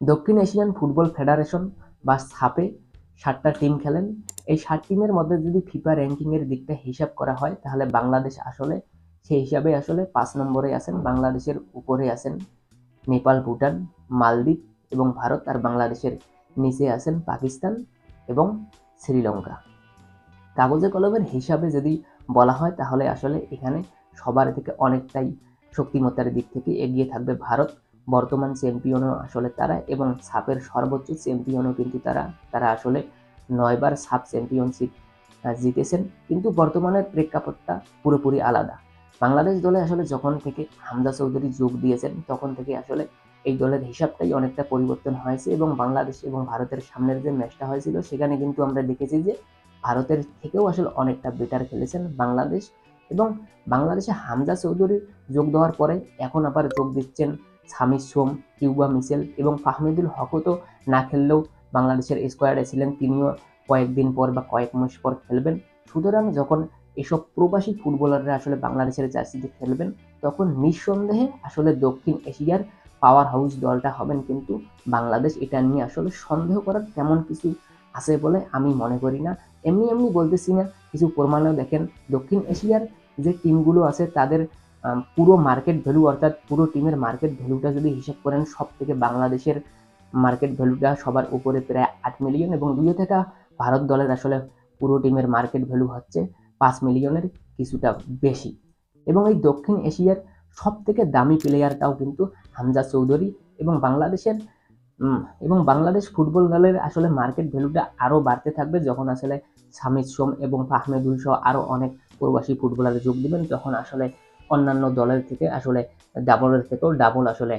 দক্ষিণ Asian football federation বা সাপে ষাটটা টিম খেলেন। এই ষাট টিমের মধ্যে যদি ফিফা র্যাঙ্কিংয়ের দিকটা হিসাব করা হয়, তাহলে বাংলাদেশ আসলে, সেই হিসাবে আসলে পাঁচ নম্বরে আছেন, বাংলাদেশের উপরে আছেন নেপাল, ভুটান, মালদ্বীপ এবং ভারত আর বাংলাদেশের নিচে আছেন পাকিস্তান এবং শ্রীলঙ্কা। কাগজে কলমের হিসাবে যদি বলা হয়, তাহলে আসলে এখানে সবার থেকে অনেকটাই শক্তিমত্তার দিক থেকে এগিয়ে থাকবে ভারত। বর্তমান চ্যাম্পিয়নও আসলে তারা এবং সাপের সর্বোচ্চ চ্যাম্পিয়নও কিন্তু তারা। তারা আসলে নয়বার সাপ চ্যাম্পিয়নশিপ জিতেছেন। কিন্তু বর্তমানের প্রেক্ষাপটটা পুরোপুরি আলাদা। বাংলাদেশ দলে আসলে যখন থেকে হামজা চৌধুরী যোগ দিয়েছেন, তখন থেকে আসলে এই দলের হিসাবটাই অনেকটা পরিবর্তন হয়েছে এবং বাংলাদেশ এবং ভারতের সামনের যে ম্যাচটা হয়েছিল, সেখানে কিন্তু আমরা দেখেছি যে ভারতের থেকেও আসলে অনেকটা বেটার খেলেছেন বাংলাদেশ। এবং বাংলাদেশে হামজা চৌধুরী যোগ দেওয়ার পরে এখন আবার যোগ দিচ্ছেন সামির সোম, কিউবা মিসেল এবং ফাহমিদুল হকও তো না খেললেও বাংলাদেশের স্কোয়াডে ছিলেন। তিনিও কয়েকদিন পর বা কয়েক মাস পর খেলবেন। সুতরাং যখন এসব প্রবাসী ফুটবলাররা আসলে বাংলাদেশের জার্সিতে খেলবেন, তখন নিঃসন্দেহে আসলে দক্ষিণ এশিয়ার পাওয়ার হাউস দলটা হবেন। কিন্তু বাংলাদেশ এটা নিয়ে আসলে সন্দেহ করার তেমন কিছু আছে বলে আমি মনে করি না। এমনি এমনি বলতেছি না, কিছু প্রমাণও দেখেন। দক্ষিণ এশিয়ার যে টিমগুলো আছে, তাদের পুরো মার্কেট ভ্যালু অর্থাৎ পুরো টিমের মার্কেট ভ্যালুটা যদি হিসাব করেন সব থেকে বাংলাদেশের মার্কেট ভ্যালুটা সবার উপরে প্রায় আট মিলিয়ন এবং দুই থেকে ভারত দলের আসলে পুরো টিমের মার্কেট ভ্যালু হচ্ছে পাঁচ মিলিয়নের কিছুটা বেশি। এবং এই দক্ষিণ এশিয়ার সব থেকে দামি প্লেয়ারটাও কিন্তু হামজা চৌধুরী এবং বাংলাদেশের এবং বাংলাদেশ ফুটবল দলের আসলে মার্কেট ভ্যালুটা আরও বাড়তে থাকবে যখন আসলে সামিদ সোম এবং ফাহমেদুল সহ আরও অনেক প্রবাসী ফুটবলার যোগ দেবেন, তখন আসলে অন্যান্য দলের থেকে আসলে ডাবলের থেকেও ডাবল আসলে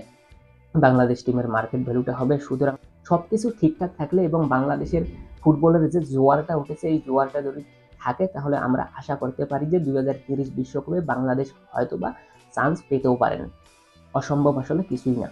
বাংলাদেশ টিমের মার্কেট ভ্যালুটা হবে। সুতরাং সব কিছু ঠিকঠাক থাকলে এবং বাংলাদেশের ফুটবলের যে জোয়ারটা উঠেছে, এই জোয়ারটা যদি থাকে, তাহলে আমরা আশা করতে পারি যে দুই হাজার তিরিশ বিশ্বকাপে বাংলাদেশ হয়তোবা চান্স পেতেও পারেন। অসম্ভব আসলে কিছুই না।